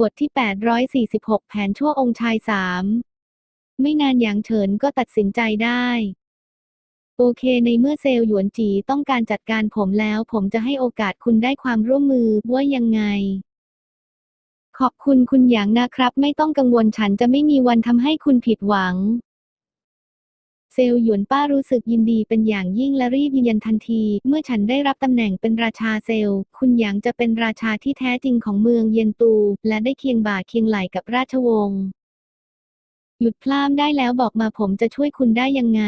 บทที่ 846 แผนชั่วองค์ชายสามไม่นานหยางเฉินก็ตัดสินใจได้ โอเคในเมื่อเซลล์หยวนจีต้องการจัดการผมแล้ว ผมจะให้โอกาสคุณได้ความร่วมมือว่ายังไง ขอบคุณคุณหยางนะครับ ไม่ต้องกังวลฉันจะไม่มีวันทำให้คุณผิดหวัง เซลหยวนป้ารู้สึกยินดีเป็นอย่างยิ่งและรีบยืนยันทันที เมื่อฉันได้รับตำแหน่งเป็นราชาเซลคุณหยางจะเป็นราชาที่แท้จริงของเมืองเย็นตู และได้เคียงบ่าเคียงไหลกับราชวงศ์หยุดพลามได้แล้วบอกมาผมจะช่วยคุณได้ยังไง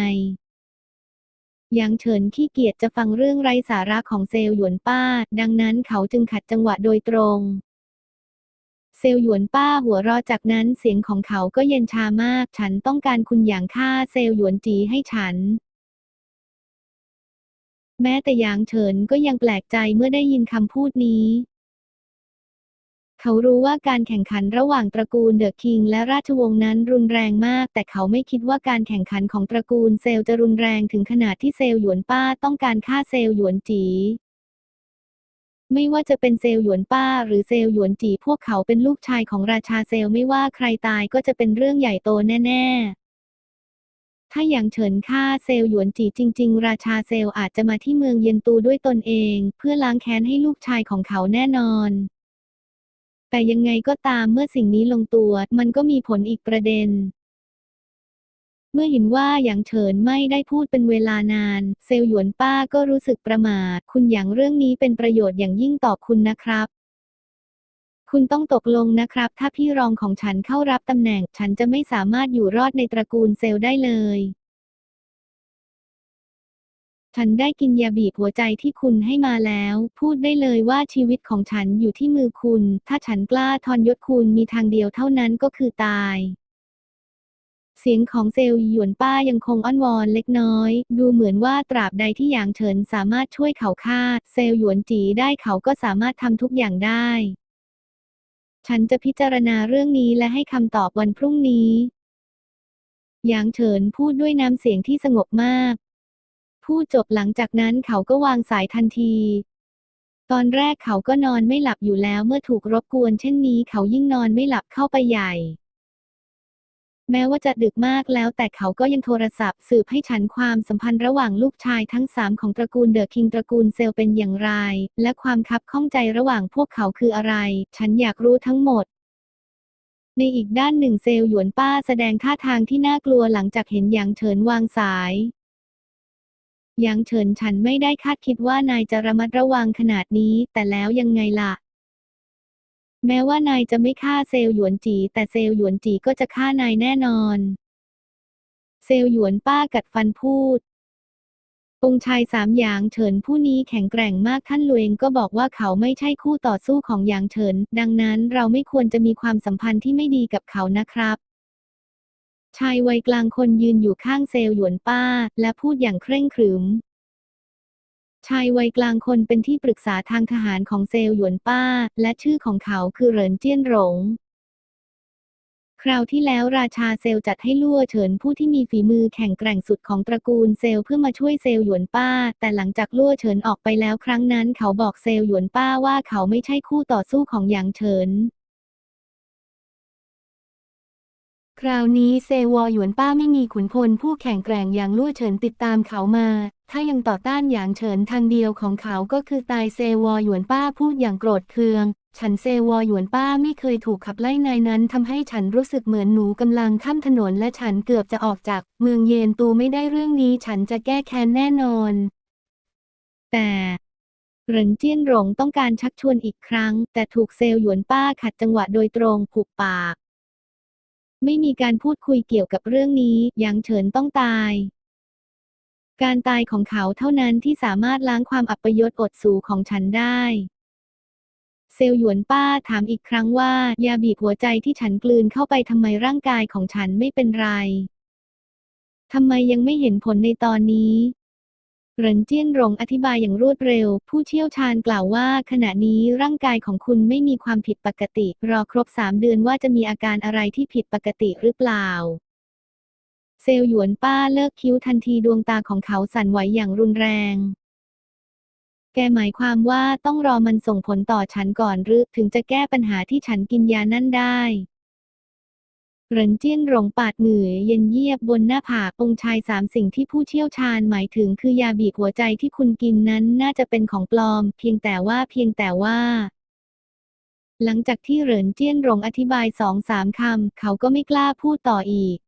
หยางเฉินขี้เกียจจะฟังเรื่องไร้สาระของเซลหยวนป้า ดังนั้นเขาจึงขัดจังหวะโดยตรง ซลหยวนป้าหัวราะจากนั้นเสียงของเขาก็เย็นชามาก ฉันต้องการคุณอย่างฆ่าเซลหยวนจีให้ฉัน แม้แต่หยางเฉินก็ยังแปลกใจเมื่อได้ยินคำพูดนี้เขารู้ว่าการแข่งขันระหว่างตระกูลเดอะคิงและราชวงศ์นั้นรุนแรงมาก แต่เขาไม่คิดว่าการแข่งขันของตระกูลเซลจะรุนแรงถึงขนาดที่เซลหยวนป้าต้องการฆ่าเซลหยวนจี ไม่ว่าจะเป็นเซลหยวนป้าหรือเซลหยวนจีพวกเขาเป็นลูกชายของราชาเซลไม่ว่าใครตายก็จะเป็นเรื่องใหญ่โตแน่ๆ ถ้าอย่างเฉินฆ่าเซลหยวนจีจริง ๆ ราชาเซลอาจจะมาที่เมืองเย็นตูด้วยตนเอง เพื่อล้างแค้นให้ลูกชายของเขาแน่นอน แต่ยังไงก็ตามเมื่อสิ่งนี้ลงตัว มันก็มีผลอีกประเด็น เมื่อเห็นว่าหยางเฉินไม่ได้พูดเป็นเวลานาน เซลหยวนป้าก็รู้สึกประม่าคุณหยางเรื่องนี้เป็นประโยชน์อย่างยิ่งต่อคุณนะครับ คุณต้องตกลงนะครับ ถ้าพี่รองของฉันเข้ารับตำแหน่ง ฉันจะไม่สามารถอยู่รอดในตระกูลเซลได้เลย ฉันได้กินยาบีบหัวใจที่คุณให้มาแล้ว พูดได้เลยว่าชีวิตของฉันอยู่ที่มือคุณ ถ้าฉันกล้าทอนยศคุณมีทางเดียวเท่านั้นก็คือตาย เสียงของเซลล์หยวนป้ายังคงอ้อนวอนเล็กน้อย ดูเหมือนว่าตราบใดที่หยางเฉินสามารถช่วยเขาฆ่า เซลล์หยวนจีได้เขาก็สามารถทำทุกอย่างได้ ฉันจะพิจารณาเรื่องนี้และให้คำตอบวันพรุ่งนี้หยางเฉินพูดด้วยน้ำเสียงที่สงบมาก พูดจบหลังจากนั้นเขาก็วางสายทันที ตอนแรกเขาก็นอนไม่หลับอยู่แล้วเมื่อถูกรบกวนเช่นนี้เขายิ่งนอนไม่หลับเข้าไปใหญ่ แม้ว่าจะดึกมากแล้วแต่เขาก็ยังโทรศัพท์สืบให้ฉันความสัมพันธ์ระหว่างลูกชายทั้งสามของตระกูลเดอะคิงตระกูลเซลเป็นอย่างไร และความคับข้องใจระหว่างพวกเขาคืออะไร ฉันอยากรู้ทั้งหมด ในอีกด้านหนึ่งเซลหยวนป้าแสดงท่าทางที่น่ากลัวหลังจากเห็นหยางเฉินวางสายหยางเฉินฉันไม่ได้คาดคิดว่านายจะระมัดระวังขนาดนี้ แต่แล้วยังไงล่ะ แม้ว่านายจะไม่ฆ่าเซลล์หยวนจี แต่เซลล์หยวนจีก็จะฆ่านายแน่นอน เซลล์หยวนป้ากัดฟันพูด องค์ชายสามหยางเฉินผู้นี้แข็งแกร่งมากท่านลวงก็บอกว่าเขาไม่ใช่คู่ต่อสู้ของหยางเฉิน ดังนั้นเราไม่ควรจะมีความสัมพันธ์ที่ไม่ดีกับเขานะครับชายวัยกลางคนยืนอยู่ข้างเซลล์หยวนป้า และพูดอย่างเคร่งขรึม ชายวัยกลางคนเป็นที่ปรึกษาทางทหารของเซลหยวนป้า และชื่อของเขาคือเหรินเจี้ยนหลงคราวที่แล้วราชาเซลจัดให้ลั่วเฉินผู้ที่มีฝีมือแข่งแกร่งสุดของตระกูลเซลเพื่อมาช่วยเซลหยวนป้า แต่หลังจากลั่วเฉินออกไปแล้วครั้งนั้น เขาบอกเซลหยวนป้าว่าเขาไม่ใช่คู่ต่อสู้ของหยางเฉิน คราวนี้เซวอหยวนป้าไม่มีขุนพลผู้แข่งแกร่งอย่างลู่เฉินติดตามเขามา ถ้ายังต่อต้านอย่างเฉินทางเดียวของเขาก็คือตายเซวอหยวนป้าพูดอย่างโกรธเคือง ฉันเซวอหยวนป้าไม่เคยถูกขับไล่นายนั้นทำให้ฉันรู้สึกเหมือนหนูกำลังข้ามถนนและฉันเกือบจะออกจากเมืองเยนตูไม่ได้เรื่องนี้ฉันจะแก้แค้นแน่นอน แต่เหรินเจี้ยนหลงต้องการชักชวนอีกครั้ง แต่ถูกเซลล์หยวนป้าขัดจังหวะโดยตรงผูกปาก ไม่มีการพูดคุยเกี่ยวกับเรื่องนี้หยางเฉินต้องตาย การตายของเขาเท่านั้นที่สามารถล้างความอัปยศอดสูของฉันได้ เซลล์หยวนป้าถามอีกครั้งว่า ยาบีบหัวใจที่ฉันกลืนเข้าไปทำไมร่างกายของฉันไม่เป็นไรทำไมยังไม่เห็นผลในตอนนี้เหรินเจี้ยนหลงอธิบายอย่างรวดเร็ว ผู้เชี่ยวชาญกล่าวว่าขณะนี้ร่างกายของคุณไม่มีความผิดปกติ รอครบสามเดือนว่าจะมีอาการอะไรที่ผิดปกติหรือเปล่า เซลหยวนป้าเลิกคิ้วทันทีดวงตาของเขาสั่นไหวอย่างรุนแรง แกหมายความว่าต้องรอมันส่งผลต่อฉันก่อนหรือถึงจะแก้ปัญหาที่ฉันกินยานั่นได้เหรินเจี้ยนหลงปาดมือเย็นเยียบบนหน้าผากองชายสามสิ่งที่ผู้เชี่ยวชาญหมายถึงคือยาบีบหัวใจที่คุณกินนั้นน่าจะเป็นของปลอม เพียงแต่ว่าเพียงแต่ว่า หลังจากที่เหรินเจี้ยนหลงอธิบายสองสามคำ เขาก็ไม่กล้าพูดต่ออีก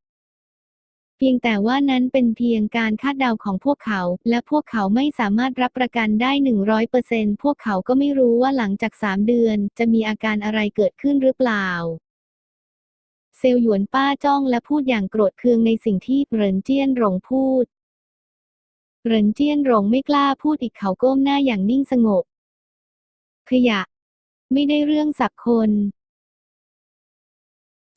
เพียงแต่ว่านั้นเป็นเพียงการคาดเดาของพวกเขา และพวกเขาไม่สามารถรับประกันได้หนึ่งร้อยเปอร์เซนพวกเขาก็ไม่รู้ว่าหลังจากสามเดือน จะมีอาการอะไรเกิดขึ้นหรือเปล่า เซลหยวนป้าจ้องและพูดอย่างโกรธเคืองในสิ่งที่เหรินเจี้ยนหลงพูดเหรินเจี้ยนหลงไม่กล้าพูดอีกเขาก้มหน้าอย่างนิ่งสงบ ขยะ ไม่ได้เรื่องสักคน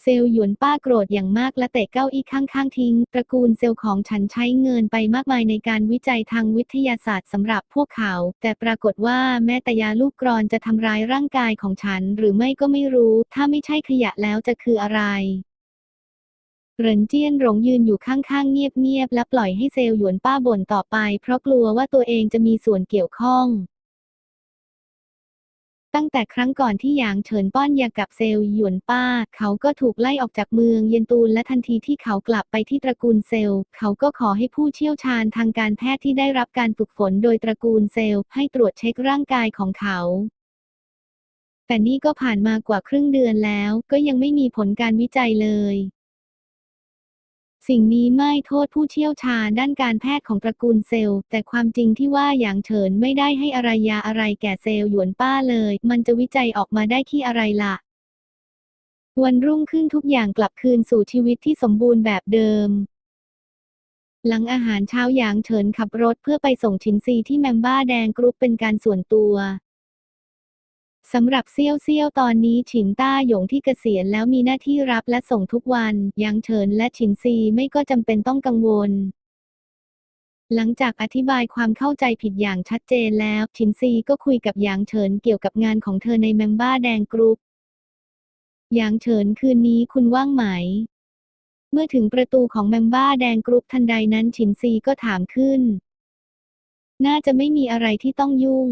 เซลหยวนป้าโกรธอย่างมากและเตะเก้าอี้ข้างๆทิ้ง ตระกูลเซลของฉันใช้เงินไปมากมายในการวิจัยทางวิทยาศาสตร์สำหรับพวกเขา แต่ปรากฏว่าแม้แต่ยาลูกกรอนจะทำร้ายร่างกายของฉันหรือไม่ก็ไม่รู้ ถ้าไม่ใช่ขยะแล้วจะคืออะไรเหรินเจี้ยนหลงยืนอยู่ข้างๆ เงียบๆ และปล่อยให้เซลหยวนป้าบ่นต่อไป เพราะกลัวว่าตัวเองจะมีส่วนเกี่ยวข้อง ตั้งแต่ครั้งก่อนที่หยางเฉินป้อนยากับเซลหยวนป้า เขาก็ถูกไล่ออกจากเมืองเยนตูนและทันทีที่เขากลับไปที่ตระกูลเซล เขาก็ขอให้ผู้เชี่ยวชาญทางการแพทย์ที่ได้รับการฝึกฝนโดยตระกูลเซลให้ตรวจเช็คร่างกายของเขา แต่นี่ก็ผ่านมากว่าครึ่งเดือนแล้ว ก็ยังไม่มีผลการวิจัยเลย สิ่งนี้ไม่โทษผู้เชี่ยวชาญด้านการแพทย์ของตระกูลเซลล์ แต่ความจริงที่ว่าอย่างเฉินไม่ได้ให้อะไรยาอะไรแก่เซลล์หยวนป้าเลย มันจะวิจัยออกมาได้ที่อะไรล่ะ วันรุ่งขึ้นทุกอย่างกลับคืนสู่ชีวิตที่สมบูรณ์แบบเดิม หลังอาหารเช้าหยางเฉินขับรถเพื่อไปส่งชินซีที่แมมบ้าแดงกรุ๊ปเป็นการส่วนตัว สำหรับเซี่ยวเซี่ยวตอนนี้ฉินต้าหยงที่เกษียณแล้วมีหน้าที่รับและส่งทุกวันยางเฉินและฉินซีไม่ก็จำเป็นต้องกังวล หลังจากอธิบายความเข้าใจผิดอย่างชัดเจนแล้ว ฉินซีก็คุยกับหยางเฉินเกี่ยวกับงานของเธอในแมมบ้าแดงกรุ๊ปหยางเฉินคืนนี้คุณว่างไหม เมื่อถึงประตูของแมมบ้าแดงกรุ๊ปทันใดนั้นฉินซีก็ถามขึ้น น่าจะไม่มีอะไรที่ต้องยุ่ง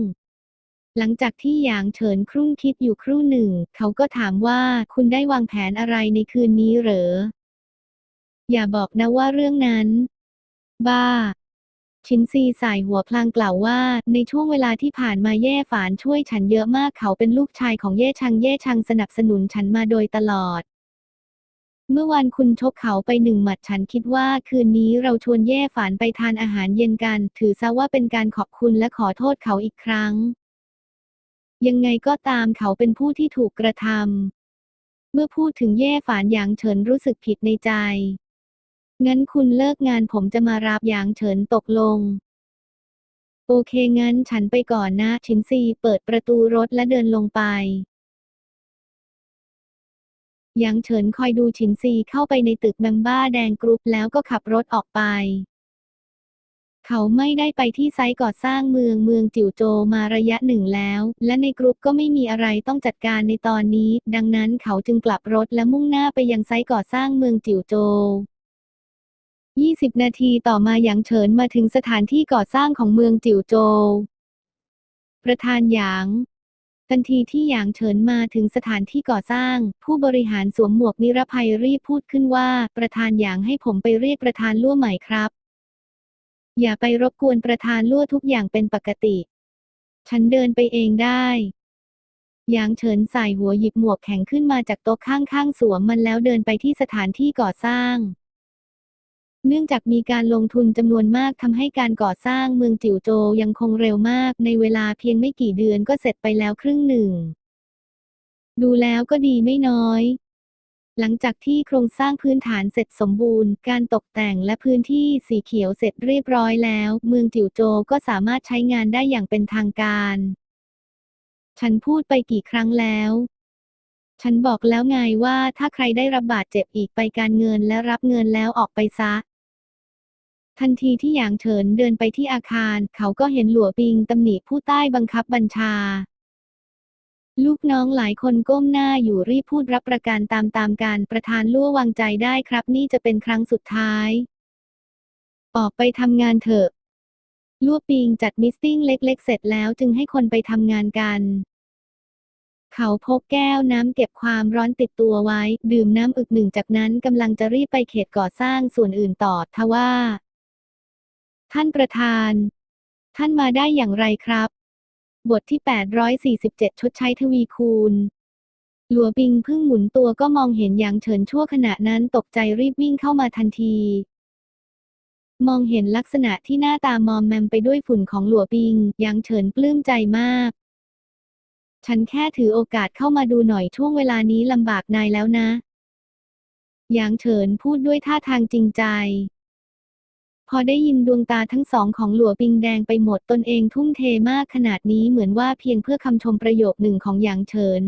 หลังจากที่หยางเฉินครุ่นคิดอยู่ครู่หนึ่ง เขาก็ถามว่าคุณได้วางแผนอะไรในคืนนี้เหรอ อย่าบอกนะว่าเรื่องนั้น บ้า ชินซีสายหัวพลางกล่าวว่า ในช่วงเวลาที่ผ่านมาเย่ฝานช่วยฉันเยอะมากเขาเป็นลูกชายของเย่ชังเย่ชังสนับสนุนฉันมาโดยตลอดเมื่อวานคุณชกเขาไปหนึ่งหมัดฉันคิดว่าคืนนี้เราชวนเย่ฝานไปทานอาหารเย็นกัน ถือซะว่าเป็นการขอบคุณและขอโทษเขาอีกครั้ง ยังไงก็ตามเขาเป็นผู้ที่ถูกกระทำ เมื่อพูดถึงเย่ฝานหยางเฉินรู้สึกผิดในใจ งั้นคุณเลิกงานผมจะมารับหยางเฉินตกลง โอเคงั้นฉันไปก่อนนะชินซีเปิดประตูรถและเดินลงไปหยางเฉินคอยดูชินซีเข้าไปในตึกแมมบ้าแดงกรุ๊ปแล้วก็ขับรถออกไป เขาไม่ได้ไปที่ไซต์ก่อสร้างเมืองเมืองจิ๋วโจมาระยะหนึ่งแล้ว และในกรุ๊ปก็ไม่มีอะไรต้องจัดการในตอนนี้ ดังนั้นเขาจึงกลับรถและมุ่งหน้าไปยังไซต์ก่อสร้างเมืองจิ๋วโจ20 นาทีต่อมาหยางเฉินมาถึงสถานที่ก่อสร้างของเมืองจิ๋วโจ ประธานหยาง ทันทีที่หยางเฉินมาถึงสถานที่ก่อสร้าง ผู้บริหารสวมหมวกนิรภัยรีบพูดขึ้นว่า ประธานหยางให้ผมไปเรียกประธานลั่วใหม่ครับ อย่าไปรบกวนประธานลั่วทุกอย่างเป็นปกติ ฉันเดินไปเองได้หยางเฉินใส่หัวหยิบหมวกแข็งขึ้นมาจากโต๊ะข้างๆสวมมันแล้วเดินไปที่สถานที่ก่อสร้าง เนื่องจากมีการลงทุนจำนวนมากทำให้การก่อสร้างเมืองจิ๋วโจยังคงเร็วมาก ในเวลาเพียงไม่กี่เดือนก็เสร็จไปแล้วครึ่งหนึ่ง ดูแล้วก็ดีไม่น้อย หลังจากที่โครงสร้างพื้นฐานเสร็จสมบูรณ์ การตกแต่งและพื้นที่สีเขียวเสร็จเรียบร้อยแล้ว เมืองจิ๋วโจวก็สามารถใช้งานได้อย่างเป็นทางการ ฉันพูดไปกี่ครั้งแล้ว ฉันบอกแล้วไงว่าถ้าใครได้รับบาดเจ็บอีกไปการเงินและรับเงินแล้วออกไปซะ ทันทีที่หยางเฉินเดินไปที่อาคาร เขาก็เห็นหลัวปิงตำหนิผู้ใต้บังคับบัญชา ลูกน้องหลายคนก้มหน้าอยู่รีบพูดรับประกันตามๆกันประธานลั่ววางใจได้ครับ นี่จะเป็นครั้งสุดท้าย ออกไปทำงานเถอะลั่วปิงจัดมิสติ้งเล็ก ๆ เสร็จแล้วจึงให้คนไปทำงานกัน เขาพกแก้วน้ำเก็บความร้อนติดตัวไว้ ดื่มน้ำอึกหนึ่งจากนั้นกำลังจะรีบไปเขตก่อสร้างส่วนอื่นต่อทว่า ท่านประธาน ท่านมาได้อย่างไรครับ บทที่ 847 ชดใช้ทวีคูณ หลัวปิงเพิ่งหมุนตัวก็มองเห็นหยางเฉินชั่วขณะนั้นตกใจรีบวิ่งเข้ามาทันที มองเห็นลักษณะที่หน้าตามอมแมมไปด้วยฝุ่นของหลัวปิงยางเฉินปลื้มใจมาก ฉันแค่ถือโอกาสเข้ามาดูหน่อยช่วงเวลานี้ลำบากนายแล้วนะ หยางเฉินพูดด้วยท่าทางจริงใจ พอได้ยินดวงตาทั้งสองของหลัวปิงแดงไปหมดตนเองทุ่มเทมากขนาดนี้เหมือนว่าเพียงเพื่อคำชมประโยคหนึ่งของหยางเฉิน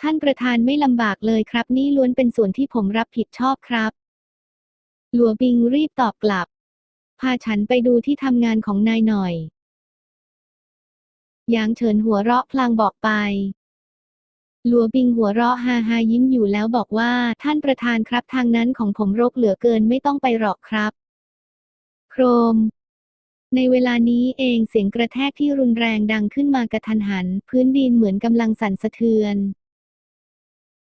ท่านประธานไม่ลำบากเลยครับ นี่ล้วนเป็นส่วนที่ผมรับผิดชอบครับ หลัวปิงรีบตอบกลับ พาฉันไปดูที่ทำงานของนายหน่อยหยางเฉินหัวเราะพลางบอกไปหลัวปิงหัวเราะฮาฮายิ้มอยู่แล้วบอกว่าท่านประธานครับทางนั้นของผมรกเหลือเกินไม่ต้องไปหรอกครับ รม ในเวลานี้เองเสียงกระแทกที่รุนแรงดังขึ้นมากระทันหัน พื้นดินเหมือนกำลังสั่นสะเทือน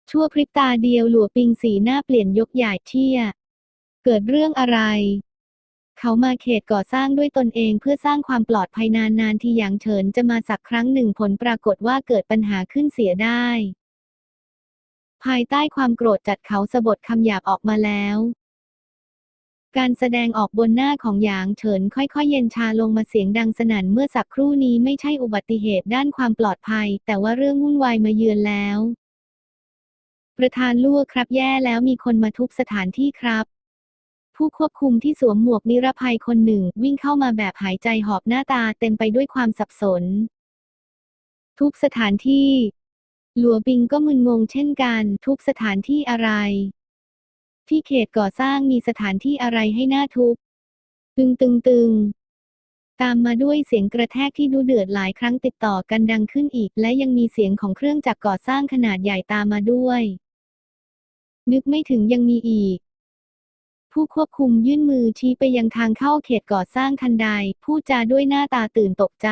ชั่วพริบตาเดียวหลัวปิงสีหน้าเปลี่ยนยกใหญ่เชี่ย เกิดเรื่องอะไรเขามาเขตก่อสร้างด้วยตนเองเพื่อสร้างความปลอดภัยนานๆที่หยางเฉินจะมาสักครั้งหนึ่งผลปรากฏว่าเกิดปัญหาขึ้นเสียได้ ภายใต้ความโกรธจัดเขาสะบดคำหยาบออกมาแล้ว การแสดงออกบนหน้าของหยางเฉินค่อยๆ เย็นชาลงมาเสียงดังสนั่นเมื่อสักครู่นี้ไม่ใช่อุบัติเหตุด้านความปลอดภัย แต่ว่าเรื่องวุ่นวายมาเยือนแล้ว ประธานลั่วครับแย่แล้วมีคนมาทุบสถานที่ครับ ผู้ควบคุมที่สวมหมวกนิรภัยคนหนึ่ง วิ่งเข้ามาแบบหายใจหอบหน้าตาเต็มไปด้วยความสับสน ทุบสถานที่ หลัวปิงก็มึนงงเช่นกัน ทุบสถานที่อะไร ที่เขตก่อสร้างมีสถานที่อะไรให้หน้าทุบตึงตึงตึงตามมาด้วยเสียงกระแทกที่ดูเดือดหลายครั้งติดต่อกันดังขึ้นอีก และยังมีเสียงของเครื่องจักรก่อสร้างขนาดใหญ่ตามมาด้วย นึกไม่ถึงยังมีอีก ผู้ควบคุมยื่นมือชี้ไปยังทางเข้าเขตก่อสร้างทันใดพูดจาด้วยหน้าตาตื่นตกใจ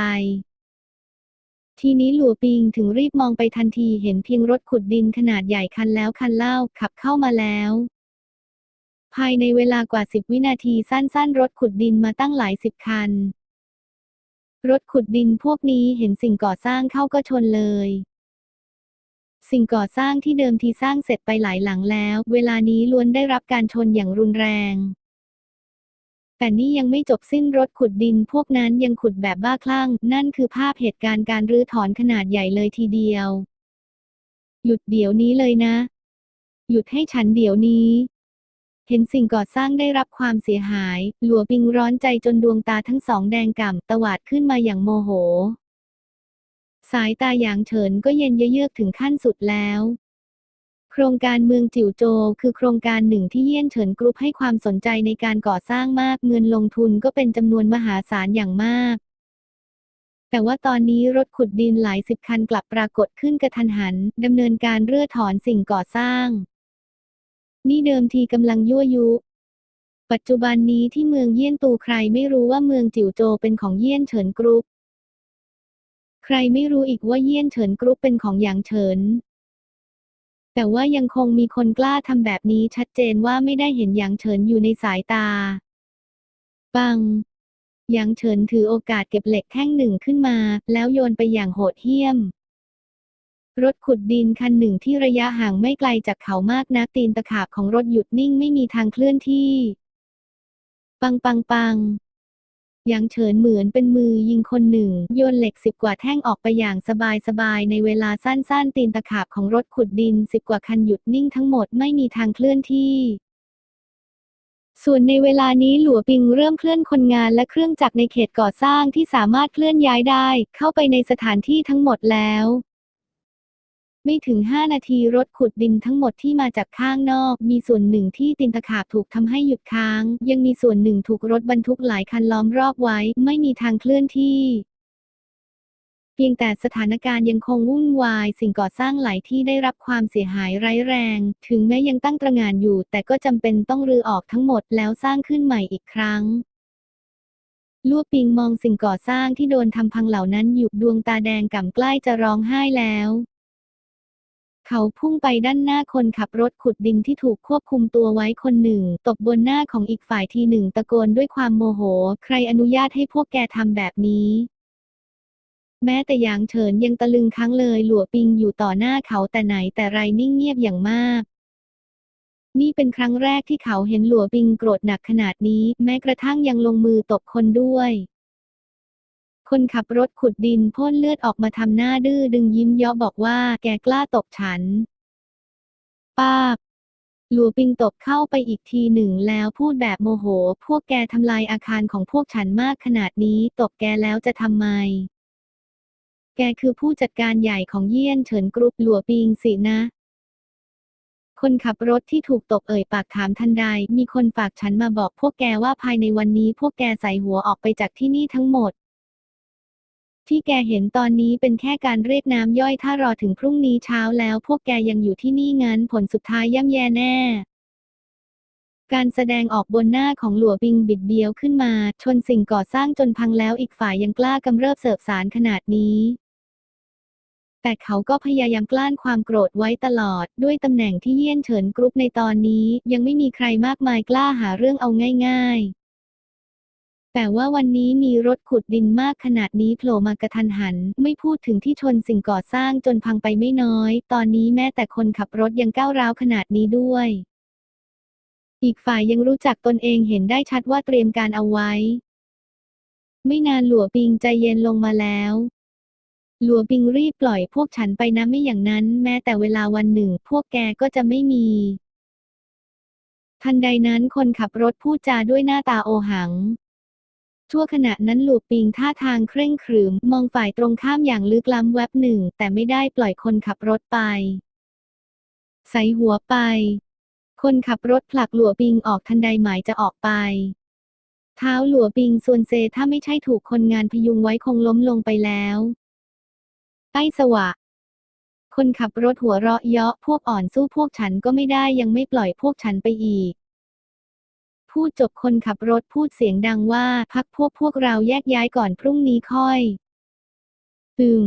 ทีนี้หลัวปิงถึงรีบมองไปทันทีเห็นเพียงรถขุดดินขนาดใหญ่คันแล้วคันเล่าขับเข้ามาแล้ว ภายในเวลากว่าสิบวินาทีสั้นๆ รถขุดดินมาตั้งหลายสิบคัน รถขุดดินพวกนี้เห็นสิ่งก่อสร้างเข้าก็ชนเลย สิ่งก่อสร้างที่เดิมทีสร้างเสร็จไปหลายหลังแล้ว เวลานี้ล้วนได้รับการชนอย่างรุนแรง แต่นี่ยังไม่จบสิ้นรถขุดดินพวกนั้นยังขุดแบบบ้าคลั่ง นั่นคือภาพเหตุการณ์การรื้อถอนขนาดใหญ่เลยทีเดียว หยุดเดี๋ยวนี้เลยนะ หยุดให้ฉันเดี๋ยวนี้ เห็นสิ่งก่อสร้างได้รับความเสียหาย หลัวปิงร้อนใจจนดวงตาทั้งสองแดงก่ำตวาดขึ้นมาอย่างโมโห สายตาหยางเฉินก็เย็นเยือกถึงขั้นสุดแล้ว โครงการเมืองจิ๋วโจวคือโครงการหนึ่งที่เยี่ยนเฉินกรุ๊ปให้ความสนใจในการก่อสร้างมากเงินลงทุนก็เป็นจำนวนมหาศาลอย่างมาก แต่ว่าตอนนี้รถขุดดินหลายสิบคันกลับปรากฏขึ้นกระทันหันดำเนินการเรื่อถอนสิ่งก่อสร้าง นี่เดิมทีกำลังยั่วยุ ปัจจุบันนี้ที่เมืองเยี่ยนตูใครไม่รู้ว่าเมืองจิ๋วโจเป็นของเยี่ยนเฉินกรุ๊ป ใครไม่รู้อีกว่าเยี่ยนเฉินกรุ๊ปเป็นของหยางเฉิน แต่ว่ายังคงมีคนกล้าทำแบบนี้ชัดเจนว่าไม่ได้เห็นหยางเฉินอยู่ในสายตา ปังหยางเฉินถือโอกาสเก็บเหล็กแท่งหนึ่งขึ้นมา แล้วโยนไปอย่างโหดเหี้ยม รถขุดดินคันหนึ่งที่ระยะห่างไม่ไกลจากเขามากนักตีนตะขาบของรถหยุดนิ่งไม่มีทางเคลื่อนที่ ปังปังปังหยางเฉินเหมือนเป็นมือยิงคนหนึ่ง โยนเหล็กสิบกว่าแท่งออกไปอย่างสบายสบายในเวลาสั้นๆ ตีนตะขาบของรถขุดดินสิบกว่าคันหยุดนิ่งทั้งหมดไม่มีทางเคลื่อนที่ ส่วนในเวลานี้หลัวปิงเริ่มเคลื่อนคนงานและเครื่องจักรในเขตก่อสร้างที่สามารถเคลื่อนย้ายได้ เข้าไปในสถานที่ทั้งหมดแล้ว ไม่ถึง 5 นาทีรถขุดดินทั้งหมดที่มาจากข้างนอก มีส่วนหนึ่งที่ตินตะขาบถูกทำให้หยุดค้าง ยังมีส่วนหนึ่งถูกรถบรรทุกหลายคันล้อมรอบไว้ ไม่มีทางเคลื่อนที่เพียงแต่สถานการณ์ยังคงวุ่นวาย สิ่งก่อสร้างหลายที่ได้รับความเสียหายร้ายแรง ถึงแม้ยังตั้งตระงานอยู่ แต่ก็จำเป็นต้องรื้อออกทั้งหมดแล้วสร้างขึ้นใหม่อีกครั้งลั่วปิงมองสิ่งก่อสร้างที่โดนทำพังเหล่านั้นอยู่ดวงตาแดงก่ำใกล้จะร้องไห้แล้ว เขาพุ่งไปด้านหน้าคนขับรถขุดดินที่ถูกควบคุมตัวไว้คนหนึ่ง ตบบนหน้าของอีกฝ่ายทีหนึ่งตะโกนด้วยความโมโห ใครอนุญาตให้พวกแกทำแบบนี้ แม้แต่หยางเฉินยังตะลึงค้างเลย หลัวปิงอยู่ต่อหน้าเขาแต่ไหนแต่ไรนิ่งเงียบอย่างมากนี่เป็นครั้งแรกที่เขาเห็นหลัวปิงโกรธหนักขนาดนี้ แม้กระทั่งยังลงมือตบคนด้วย คนขับรถขุดดินพ่นเลือดออกมาทำหน้าดื้อดึงยิ้มเยาะบอกว่าแกกล้าตบฉัน ป้าบหลัวปิงตบเข้าไปอีกทีหนึ่งแล้วพูดแบบโมโห พวกแกทำลายอาคารของพวกฉันมากขนาดนี้ ตบแกแล้วจะทำไม แกคือผู้จัดการใหญ่ของเยี่ยนเฉินกรุ๊ปหลัวปิงสินะ คนขับรถที่ถูกตบเอ่ยปากถามทันใด มีคนฝากฉันมาบอกพวกแกว่าภายในวันนี้พวกแกใส่หัวออกไปจากที่นี่ทั้งหมด ที่แกเห็นตอนนี้เป็นแค่การเรียกน้ำย่อยถ้ารอถึงพรุ่งนี้เช้าแล้วพวกแกยังอยู่ที่นี่งั้นผลสุดท้ายย่ำแย่แน่ การแสดงออกบนหน้าของหลัวปิงบิดเบี้ยวขึ้นมา ชนสิ่งก่อสร้างจนพังแล้วอีกฝ่ายยังกล้ากำเริบเสิบสารขนาดนี้แต่เขาก็พยายามกลั้นความโกรธไว้ตลอด ด้วยตำแหน่งที่เยี่ยนเฉินกรุ๊ปในตอนนี้ ยังไม่มีใครมากมายกล้าหาเรื่องเอาง่าย ๆ แต่ว่าวันนี้มีรถขุดดินมากขนาดนี้โผล่มากระทันหัน ไม่พูดถึงที่ชนสิ่งก่อสร้างจนพังไปไม่น้อย ตอนนี้แม้แต่คนขับรถยังก้าวร้าวขนาดนี้ด้วย อีกฝ่ายยังรู้จักตนเองเห็นได้ชัดว่าเตรียมการเอาไว้ ไม่นานหลัวปิงใจเย็นลงมาแล้วหลัวปิงรีบปล่อยพวกฉันไปนะไม่อย่างนั้น แม้แต่เวลาวันหนึ่ง พวกแกก็จะไม่มี ทันใดนั้นคนขับรถพูดจาด้วยหน้าตาโอหัง ชั่วขณะนั้นหลัวปิงท่าทางเคร่งขรึม มองฝ่ายตรงข้ามอย่างลึกล้ำแวบหนึ่ง แต่ไม่ได้ปล่อยคนขับรถไป ใส่หัวไป คนขับรถผลักหลัวปิงออกทันใดหมายจะออกไป เท้าหลัวปิงส่วนเซถ้าไม่ใช่ถูกคนงานพยุงไว้คงล้มลงไปแล้วไอ้สวะ คนขับรถหัวเราะเยาะพวกอ่อนสู้พวกฉันก็ไม่ได้ยังไม่ปล่อยพวกฉันไปอีก พูดจบคนขับรถพูดเสียงดังว่าพักพวกพวกเราแยกย้ายก่อนพรุ่งนี้ค่อย ตึง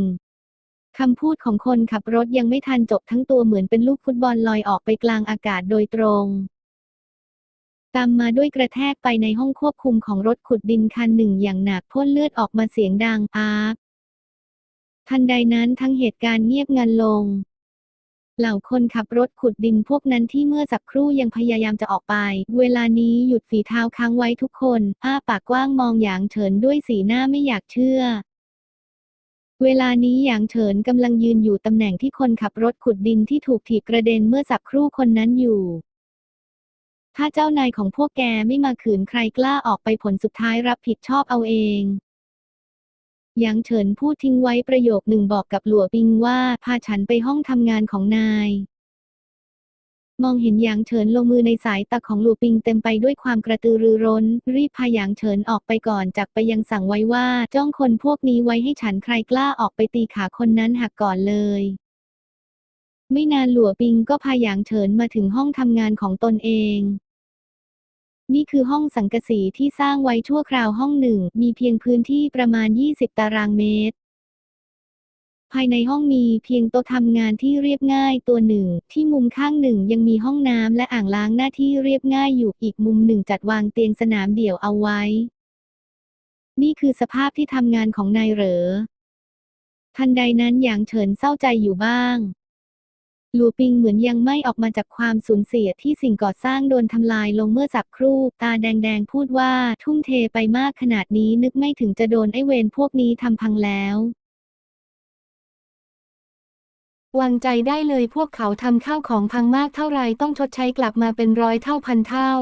คำพูดของคนขับรถยังไม่ทันจบทั้งตัวเหมือนเป็นลูกฟุตบอลลอยออกไปกลางอากาศโดยตรง ตามมาด้วยกระแทกไปในห้องควบคุมของรถขุดดินคันหนึ่งอย่างหนักพ่นเลือดออกมาเสียงดังอาร์ทันใดนั้นทั้งเหตุการณ์เงียบงันลง เหล่าคนขับรถขุดดินพวกนั้นที่เมื่อสักครู่ยังพยายามจะออกไป เวลานี้หยุดฝีเท้าค้างไว้ทุกคน อ้าปากกว้างมองหยางเฉินด้วยสีหน้าไม่อยากเชื่อเวลานี้หยางเฉินกำลังยืนอยู่ตำแหน่งที่คนขับรถขุดดินที่ถูกถีบกระเด็นเมื่อสักครู่คนนั้นอยู่ ถ้าเจ้านายของพวกแกไม่มาขืนใครกล้าออกไปผลสุดท้ายรับผิดชอบเอาเอง หยางเฉินพูดทิ้งไว้ประโยคหนึ่งบอกกับหลัวปิงว่าพาฉันไปห้องทำงานของนาย มองเห็นหยางเฉินลงมือในสายตาของหลัวปิงเต็มไปด้วยความกระตือรือร้น รีบพาหยางเฉินออกไปก่อนจากไปยังสั่งไว้ว่าจ้องคนพวกนี้ไว้ให้ฉันใครกล้าออกไปตีขาคนนั้นหักก่อนเลยไม่นานหลัวปิงก็พาหยางเฉินมาถึงห้องทำงานของตนเอง นี่คือห้องสังกะสีที่สร้างไว้ชั่วคราวห้องหนึ่ง มีเพียงพื้นที่ประมาณ 20 ตารางเมตร ภายในห้องมีเพียงโต๊ะทำงานที่เรียบง่ายตัวหนึ่ง ที่มุมข้างหนึ่งยังมีห้องน้ำและอ่างล้างหน้าที่เรียบง่ายอยู่อีกมุมหนึ่งจัดวางเตียงสนามเดี่ยวเอาไว้ นี่คือสภาพที่ทำงานของนายเหรอ ทันใดนั้นอย่างเฉินเศร้าใจอยู่บ้าง ลัวปิงเหมือนยังไม่ออกมาจากความสูญเสียที่สิ่งก่อสร้างโดนทำลายลงเมื่อสักครู่ ตาแดงๆพูดว่าทุ่มเทไปมากขนาดนี้นึกไม่ถึงจะโดนไอเวรพวกนี้ทำพังแล้ว วางใจได้เลยพวกเขาทำข้าวของพังมากเท่าไรต้องชดใช้กลับมาเป็นร้อยเท่าพันเท่า